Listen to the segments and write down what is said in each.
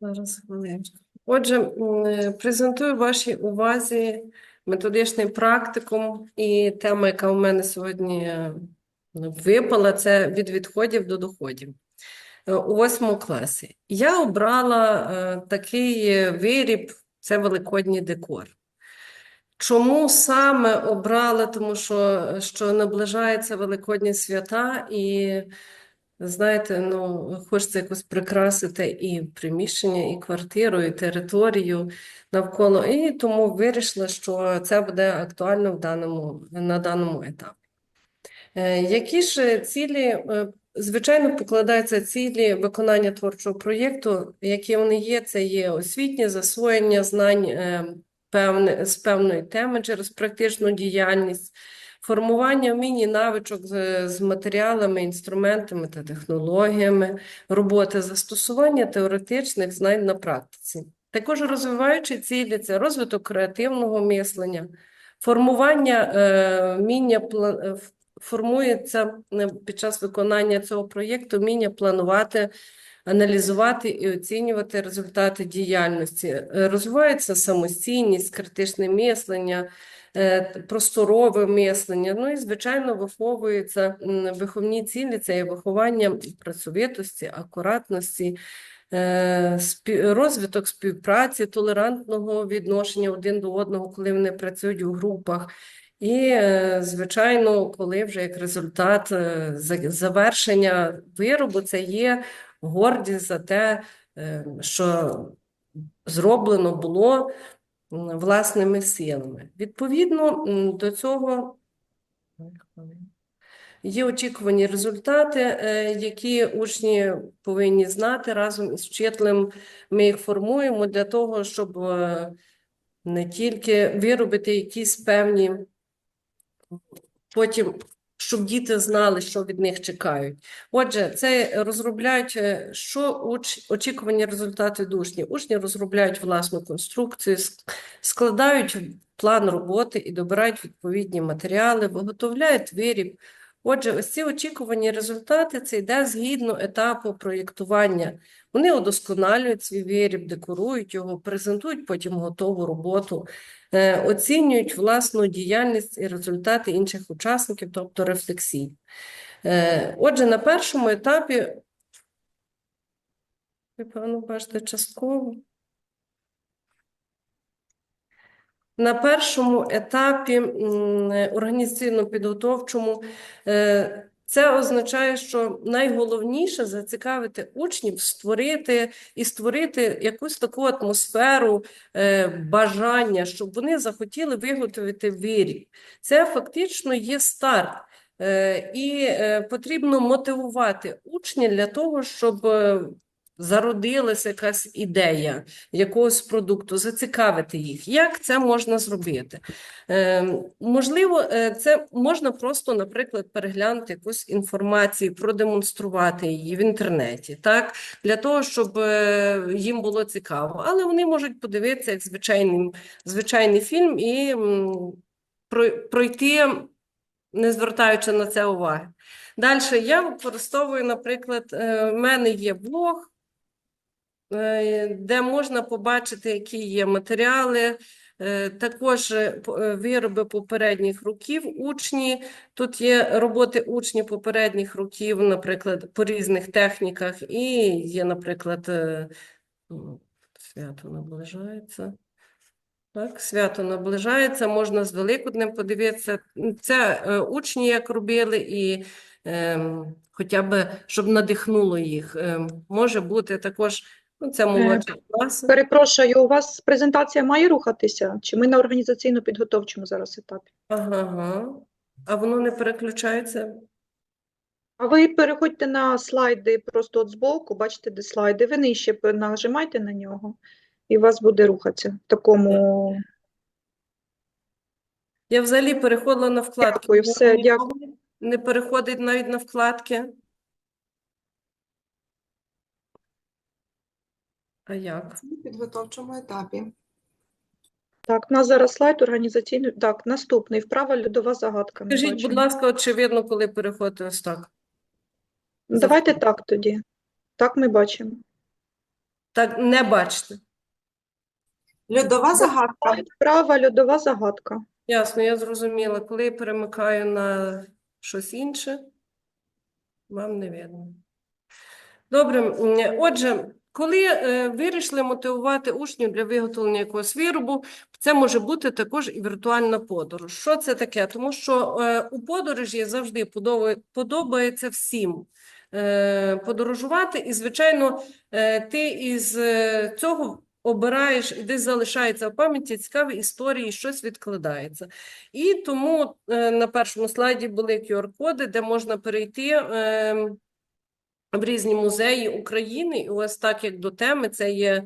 Зараз хвилиночку. Отже, е, презентую вашій увазі методичний практикум і тема, яка у мене сьогодні е, випала, це від відходів до доходів е, у восьмому класі. Я обрала такий виріб, це великодній декор. Чому саме обрала? Тому що, що наближаються великодні свята і Знаєте, ну хочеться якось прикрасити і приміщення, і квартиру, і територію навколо, і тому вирішила, що це буде актуально в даному, на даному етапі. Е, Які ж цілі, е, звичайно, покладаються цілі виконання творчого проєкту, які вони є, це є освітнє засвоєння знань е, певне, з певної теми через практичну діяльність, формування вмінь і навичок з, з матеріалами, інструментами та технологіями, роботи застосування теоретичних знань на практиці. Також розвиваючи цілі, це розвиток креативного мислення, формування е, вміння е, формується е, під час виконання цього проєкту вміння планувати, аналізувати і оцінювати результати діяльності. Е, Розвивається самостійність, критичне мислення, е, просторове мислення. Ну і, звичайно, виховуються виховні цілі, це є виховання працьовитості, акуратності, е, розвиток співпраці, толерантного відношення один до одного, коли вони працюють у групах. І, звичайно, коли вже як результат завершення виробу, це є гордість за те, е, що зроблено було власними силами. Відповідно до цього є очікувані результати, е, які учні повинні знати разом із вчителем. Ми їх формуємо для того, щоб е, не тільки виробити якісь певні потім, щоб діти знали, що від них чекають. Отже, це розробляють, е, що уч, очікувані результати душні. Учні розробляють власну конструкцію, складають план роботи і добирають відповідні матеріали, виготовляють виріб. Отже, ось ці очікувані результати це йде згідно етапу проєктування. Вони удосконалюють свій виріб, декорують його, презентують потім готову роботу е, оцінюють власну діяльність і результати інших учасників, тобто рефлексії. Е, Отже, на першому етапі, ви, певно, бачите частково. На першому етапі організаційно-підготовчому е, це означає, що найголовніше зацікавити учнів, створити і створити якусь таку атмосферу е, бажання, щоб вони захотіли виготовити виріб. Це фактично є старт. Е, І потрібно мотивувати учня для того, щоб зародилася якась ідея якогось продукту, зацікавити їх. Як це можна зробити? Е, можливо, е, це можна просто, наприклад, переглянути якусь інформацію, продемонструвати її в інтернеті, так? Для того, щоб е, їм було цікаво. Але вони можуть подивитися як звичайний, звичайний фільм і пройти, не звертаючи на це уваги. Далі я використовую, наприклад, е, в мене є блог, де можна побачити, які є матеріали, е, також е, е, вироби попередніх років учні. Тут є роботи учнів попередніх років, наприклад, по різних техніках, і є, наприклад, е, свято наближається. Так, свято наближається, можна з Великоднем подивитися. Це е, учні як робили, і ем, хоча б щоб надихнуло їх. Ем, може бути також, це молодші класи. Перепрошую, у вас презентація має рухатися? Чи ми на організаційно-підготовчому зараз етапі? Ага, ага. А воно не переключається? А ви переходьте на слайди просто от збоку, бачите, де слайди. Ви нижче нажимайте на нього, і у вас буде рухатися в такому. Я взагалі переходила на вкладки. Дякую, все, дякую. Не переходить навіть на вкладки. А як? на підготовчому етапі. Так, у нас зараз слайд організаційний. Так, наступний. Вправа льодова загадка. Скажіть, будь ласка, очевидно, коли переходити ось так. Давайте так тоді. Так ми бачимо. Так, не бачите. Льодова загадка. Слайд Права льодова загадка. Ясно, я зрозуміла. Коли я перемикаю на щось інше, вам не видно. Добре, отже, коли е, вирішили мотивувати учнів для виготовлення якогось виробу, це може бути також і віртуальна подорож. Що це таке? Тому що е, у подорожі завжди подобається всім е, подорожувати, і, звичайно, ти із цього обираєш, і десь залишається в пам'яті цікаві історії, щось відкладається. І тому на першому слайді були QR-коди, де можна перейти е, в різні музеї України. І ось так як до теми, це є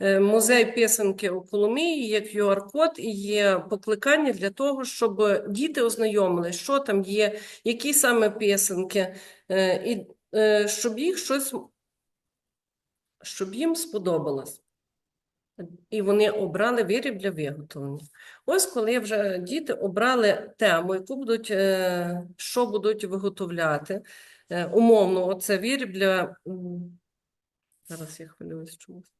е, музей писанки у Коломиї, є QR-код і є покликання для того, щоб діти ознайомились, що там є, які саме писанки, е, і е, щоб їх щось, щоб їм сподобалось. І вони обрали виріб для виготовлення. Ось коли вже діти обрали тему, яку будуть, е, що будуть виготовляти. Е, Умовно, оце виріб для. Зараз я хвилююсь чомусь.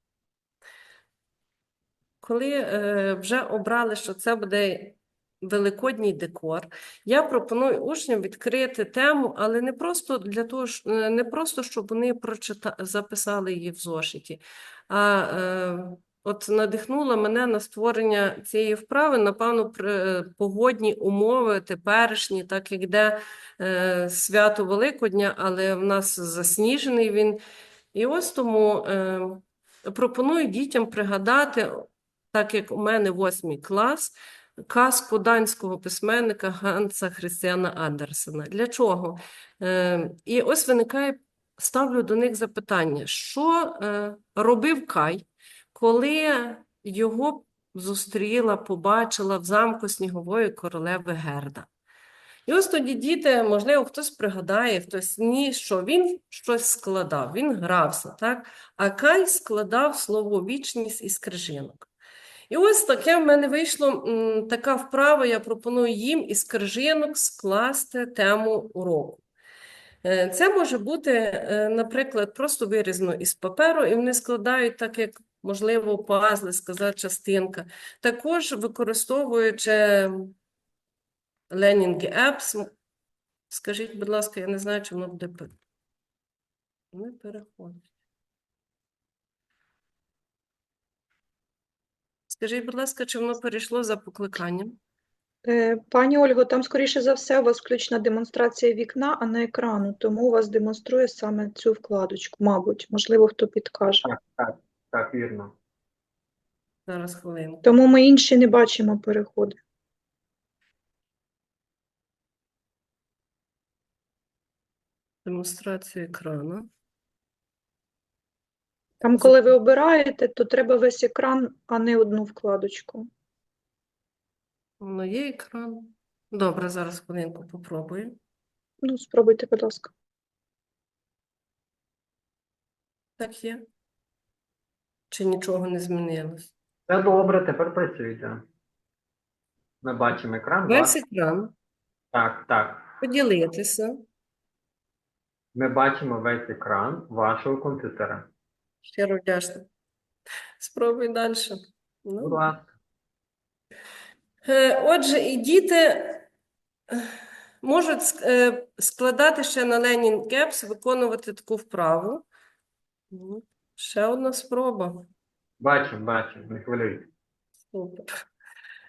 Коли е, вже обрали, що це буде великодній декор, я пропоную учням відкрити тему, але не просто для того, не просто, щоб вони прочита... записали її в зошиті, а от надихнула мене на створення цієї вправи, напевно, при, погодні умови теперішні, так як йде е, свято Великодня, але в нас засніжений він. І ось тому е, пропоную дітям пригадати, так як у мене восьмий клас, казку данського письменника Ганса Христіана Андерсена. Для чого? Е, і ось виникає, ставлю до них запитання, що е, робив Кай, коли його зустріла, побачила в замку снігової королеви Герда. І ось тоді діти, можливо, хтось пригадає, хтось ні, що він щось складав, він грався, так? А Кай складав слово вічність із крижинок. І ось таке в мене вийшло м, така вправа, я пропоную їм із крижинок скласти тему уроку. Е, Це може бути, е, наприклад, просто вирізано із паперу, і вони складають так, як, можливо, пазли, сказати, частинка. Також використовуючи Learning Apps. Скажіть, будь ласка, я не знаю, чи воно буде не переходить. Скажіть, будь ласка, чи воно перейшло за покликанням? Е, Пані Ольго, там, скоріше за все, у вас включена демонстрація вікна, а не екрану, тому у вас демонструє саме цю вкладочку, мабуть. Можливо, хто підкаже. Так, так, так, вірно. Зараз хвилинку. Тому ми інші не бачимо переходи. Демонстрацію екрану. Там, коли ви обираєте, то треба весь екран, а не одну вкладочку. Воно є екран. Добре, зараз хвилинку попробую. Ну, спробуйте, будь ласка. Так є. Чи нічого не змінилось? Все добре, тепер працюйте. Ми бачимо екран. Весь ваш. екран. Так, так. Поділитися. Ми бачимо весь екран вашого комп'ютера. Щиро вдячна. Спробуй далі. Будь Ну. ласка. Е, Отже, і діти е, можуть е, складати ще на Learning Gaps, виконувати таку вправу. Ще одна спроба. Бачимо, бачимо, не хвилюйтесь. Супер.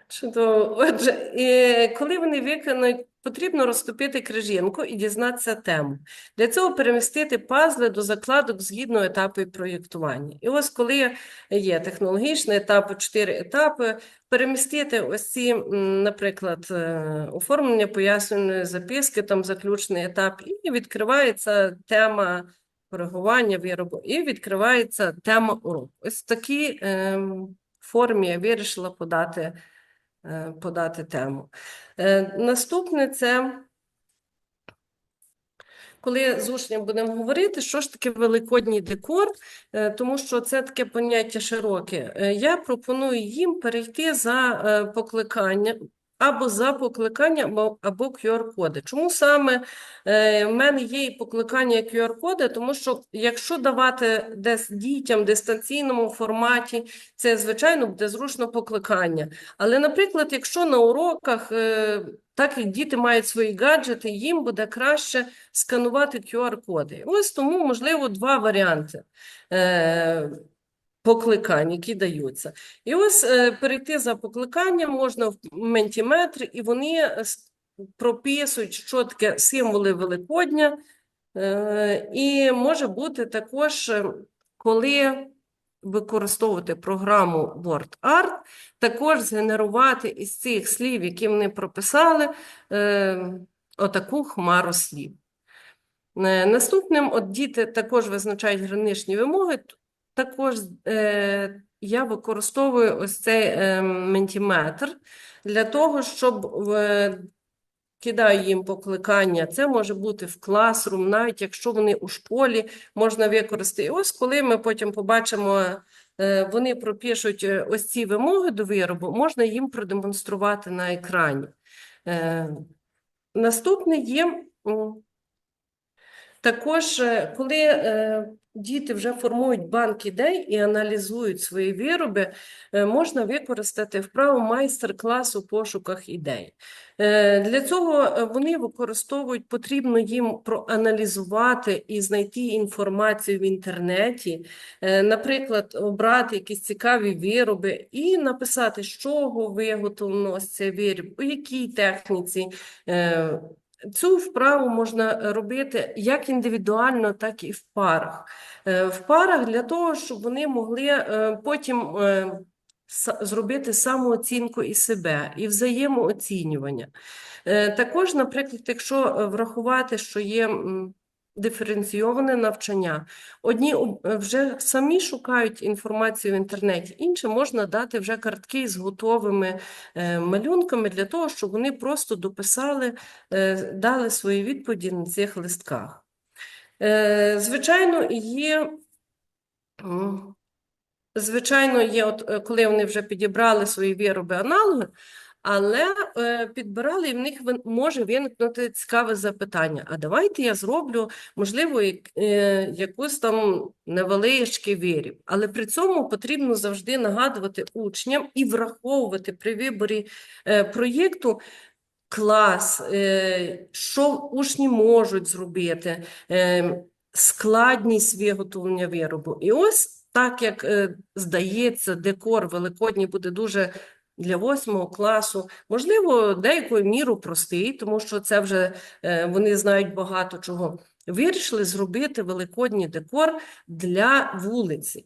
Чудово. Отже, і коли вони виконують, потрібно розтопити крижинку і дізнатися тему. Для цього перемістити пазли до закладок згідно етапу проєктування. І ось коли є технологічний етап, чотири етапи, перемістити ось ці, наприклад, е, оформлення пояснювальної записки, там заключний етап, і відкривається тема коригування виробу, і відкривається тема уроку. Ось в такій ем, формі я вирішила подати, е, подати тему. Е, Наступне це коли з учнем будемо говорити, що ж таке великодній декор, е, тому що це таке поняття широке. Е, Я пропоную їм перейти за е, покликання, або за покликання, або, QR-коди. Чому саме е, в мене є і покликання QR-коди? Тому що якщо давати десь дітям в дистанційному форматі, це, звичайно, буде зручно покликання. Але, наприклад, якщо на уроках, е, так як діти мають свої гаджети, їм буде краще сканувати QR-коди. Ось тому, можливо, два варіанти е, покликань, які даються. І ось е, перейти за покликанням можна в Ментіметр, і вони е, прописують, що таке символи Великодня. Е, І може бути також, коли використовувати програму WordArt, також згенерувати із цих слів, які вони прописали, отаку хмару слів. Наступним, от діти також визначають граничні вимоги. Також е, я використовую ось цей е, ментіметр для того, щоб е, кидаю їм покликання. Це може бути в класрум, навіть якщо вони у школі можна використати. І ось коли ми потім побачимо, е, вони пропишуть е, ось ці вимоги до виробу, можна їм продемонструвати на екрані. Е, Наступне є. також, е, коли е, діти вже формують банк ідей і аналізують свої вироби, е, можна використати вправу майстер-клас у пошуках ідей. Е, Для цього е, вони використовують, потрібно їм проаналізувати і знайти інформацію в інтернеті, наприклад, обрати якісь цікаві вироби і написати, з чого виготовлено цей виріб, у якій техніці. Е, Цю вправу можна робити як індивідуально, так і в парах. Е, В парах для того, щоб вони могли е, потім е, зробити самооцінку і себе, і взаємооцінювання. Е, Також, наприклад, якщо е, врахувати, що є диференційоване навчання, одні е, вже самі шукають інформацію в інтернеті, іншим можна дати вже картки з готовими е, малюнками для того, щоб вони просто дописали, е, дали свої відповіді на цих листках. Звичайно, є. Звичайно, є, от коли вони вже підібрали свої вироби аналоги, але е, підбирали, і в них може виникнути цікаве запитання. А давайте я зроблю, можливо, е, якусь там невеличкий виріб. Але при цьому потрібно завжди нагадувати учням і враховувати при виборі е, проєкту клас, е, що учні можуть зробити, е, складність виготовлення виробу. І ось так як е, здається, декор великодній буде дуже для восьмого класу, можливо, деякою міру простий, тому що це вже е, вони знають багато чого. Вирішили зробити великодній декор для вулиці.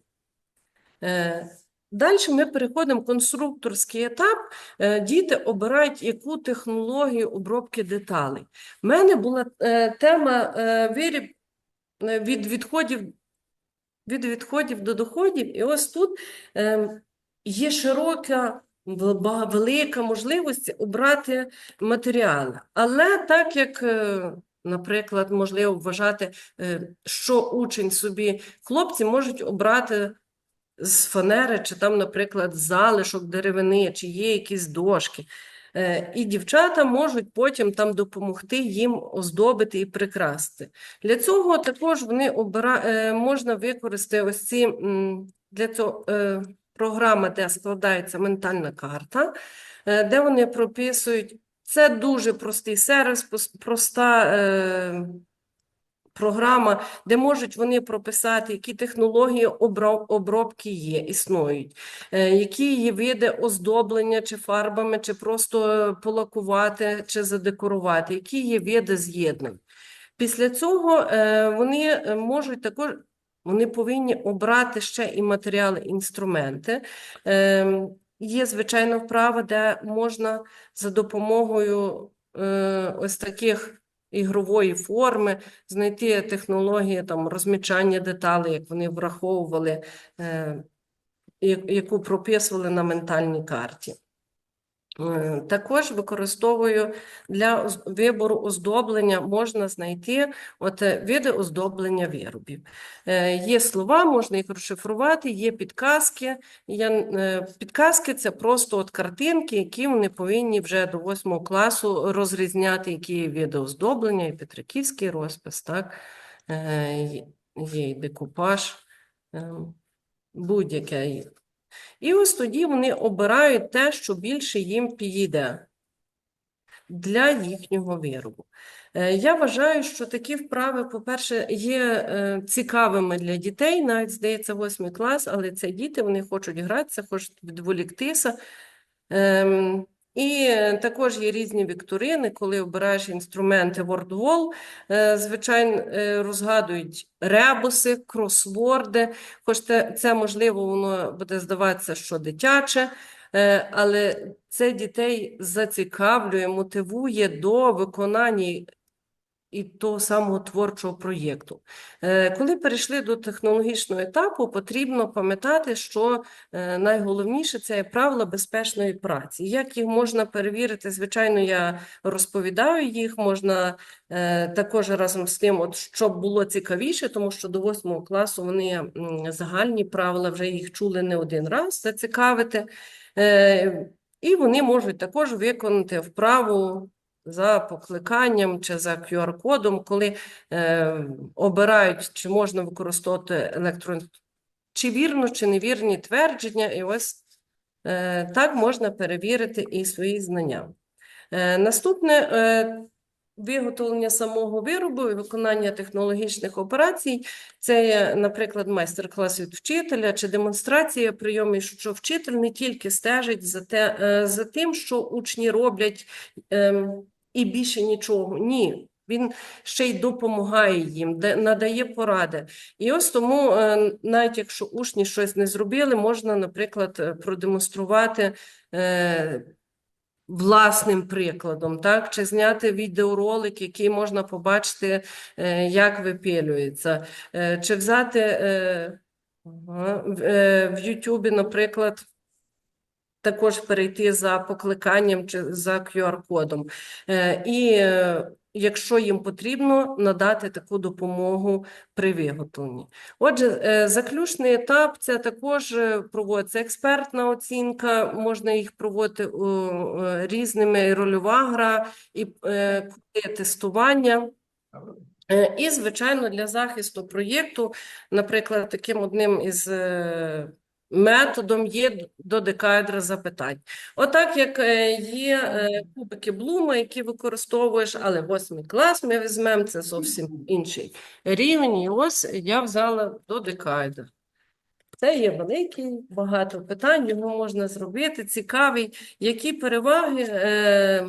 Е, Далі ми переходимо в конструкторський етап. Е, Діти обирають, яку технологію обробки деталей. У мене була тема виріб від відходів, від відходів до доходів. І ось тут е, є широка, велика можливість обрати матеріали. Але так як, е, наприклад, можливо вважати, е, що учень собі, хлопці можуть обрати з фанери, чи там, наприклад, залишок деревини, чи є якісь дошки. Е, І дівчата можуть потім там допомогти їм оздобити і прикрасти. Для цього також вони обира... можна використати ось ці для цього програма, де складається ментальна карта, е, де вони прописують. Це дуже простий сервіс, проста е, програма, де можуть вони прописати, які технології обробки є, існують, е, які є види оздоблення, чи фарбами, чи просто полакувати, чи задекорувати, які є види з'єднань. Після цього е, вони можуть також, вони повинні обрати ще і матеріали, інструменти. Ем, Є, звичайно, вправа, де можна за допомогою е, ось таких ігрової форми знайти технології там, розмічання деталей, як вони враховували, е, яку прописували на ментальній карті. Е, Також використовую для вибору оздоблення, можна знайти от е, види оздоблення виробів. Е, Є слова, можна їх розшифрувати, є підказки. Е, підказки це просто от картинки, які вони повинні вже до 8 класу розрізняти, які є види оздоблення, і петриківський розпис, так? Є- Є і декупаж, е, будь-яке. І ось тоді вони обирають те, що більше їм підійде для їхнього виробу. Е, Я вважаю, що такі вправи, по-перше, є е, цікавими для дітей, навіть здається, восьмий клас, але це діти, вони хочуть гратися, хочуть відволіктися. І е, також є різні вікторини, коли обираєш інструменти WordWall, е, звичайно, е, розгадують ребуси, кросворди, хоч це, можливо, воно буде здаватися, що дитяче, але це дітей зацікавлює, мотивує до виконання і того самого творчого проєкту. Е, Коли перейшли до технологічного етапу, потрібно пам'ятати, що е, найголовніше це правила безпечної праці. Як їх можна перевірити? Звичайно, я розповідаю їх, можна е, також разом з тим, от, щоб було цікавіше, тому що до восьмого класу вони загальні правила, вже їх чули не один раз, зацікавити. І вони можуть також виконати вправу за покликанням чи за QR-кодом, коли е, обирають, чи можна використовувати електронну, чи вірно, чи невірні твердження, і ось е, так можна перевірити і свої знання. Е, наступне е, виготовлення самого виробу і виконання технологічних операцій це, є, наприклад, майстер-клас від вчителя чи демонстрація прийомів, що вчитель не тільки стежить за, те, е, за тим, що учні роблять ем, і більше нічого. Ні. Він ще й допомагає їм, надає поради. І ось тому, е, навіть якщо учні щось не зробили, можна, наприклад, е, продемонструвати е, власним прикладом, так? Чи зняти відеоролик, який можна побачити, як випилюється, Е, чи взяти в Ютубі, наприклад, також перейти за покликанням чи за QR-кодом. Е, І е, якщо їм потрібно, надати таку допомогу при виготовленні. Отже, е, заключний етап це також проводиться експертна оцінка, можна їх проводити різними і рольова гра, і тестування. І, звичайно, для захисту проєкту, наприклад, таким одним із методом є додекаедра запитань. Отак, як е, є е, кубики Блума, які використовуєш, але восьмий клас ми візьмемо, це зовсім інший рівень. І ось я взяла додекаедр. Це є великий, багато питань, його можна зробити, цікавий. Які переваги, е,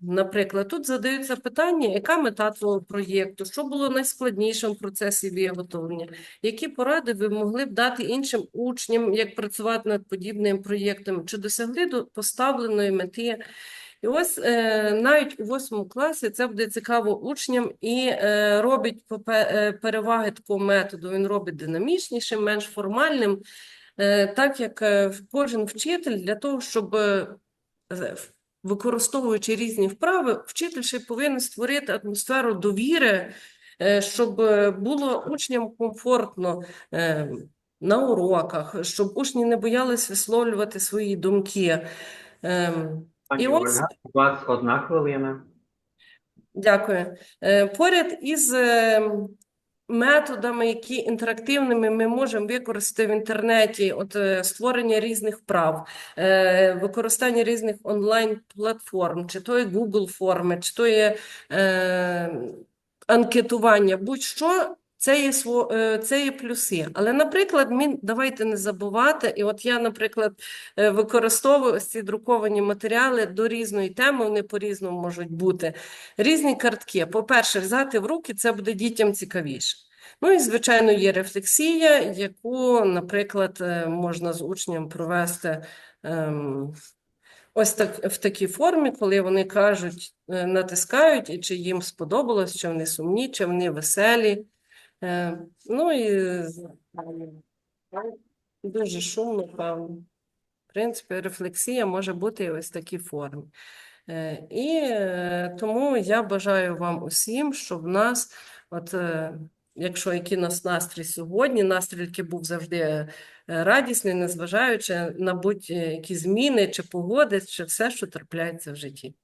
наприклад, тут задаються питання, яка мета твого проєкту, що було найскладнішим в процесі виготовлення, які поради ви могли б дати іншим учням, як працювати над подібним проєктом, чи досягли до поставленої мети. І ось е, навіть у восьмому класі це буде цікаво учням і е, робить е, переваги такого методу. Він робить динамічнішим, менш формальним, так як кожен вчитель для того, щоб використовуючи різні вправи, вчитель ще повинен створити атмосферу довіри, е, щоб було учням комфортно е, на уроках, щоб учні не боялись висловлювати свої думки. Ем, Пані І ось- у вас одна хвилина. Дякую. Е, Поряд із е, методами, які інтерактивними ми можемо використати в інтернеті, от е, створення різних вправ, е, використання різних онлайн-платформ, чи то є Google форми, чи то є е, анкетування, будь-що. Це є, е, це є плюси. Але, наприклад, ми давайте не забувати, і от я, наприклад, е, використовую ось ці друковані матеріали до різної теми, вони по-різному можуть бути. Різні картки. По-перше, взяти в руки це буде дітям цікавіше. Ну і, звичайно, є рефлексія, яку, наприклад, е, можна з учнем провести ем, ось так в такій формі, коли вони кажуть, натискають, і чи їм сподобалось, чи вони сумні, чи вони веселі. Е, Ну і дуже шумно, певно. В принципі, рефлексія може бути і ось такій формі. Е, І е, тому я бажаю вам усім, щоб в нас, от е, якщо який нас настрій сьогодні, настрій, був завжди е, радісний, незважаючи на будь-які зміни чи погоди, чи все, що трапляється в житті.